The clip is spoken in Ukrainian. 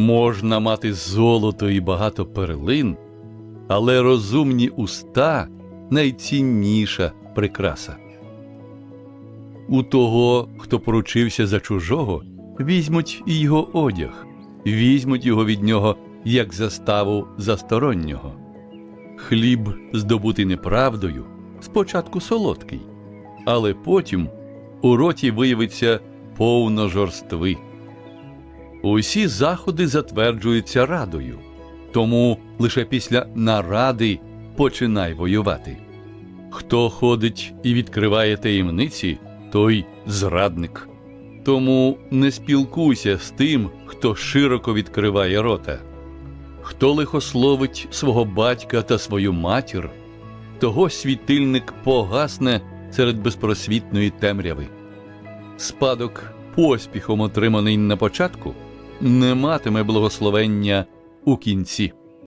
Можна мати золото і багато перлин, але розумні уста найцінніша прикраса. У того, хто поручився за чужого, візьмуть і його одяг, візьмуть його від нього як заставу за стороннього. Хліб, здобутий неправдою, спочатку солодкий, але потім у роті виявиться повно жорстви. Усі заходи затверджуються радою, тому лише після наради починай воювати. Хто ходить і відкриває таємниці, той зрадник. Тому не спілкуйся з тим, хто широко відкриває рота. Хто лихословить свого батька та свою матір, того світильник погасне серед безпросвітної темряви. Спадок, поспіхом отриманий на початку, не матиме благословення у кінці.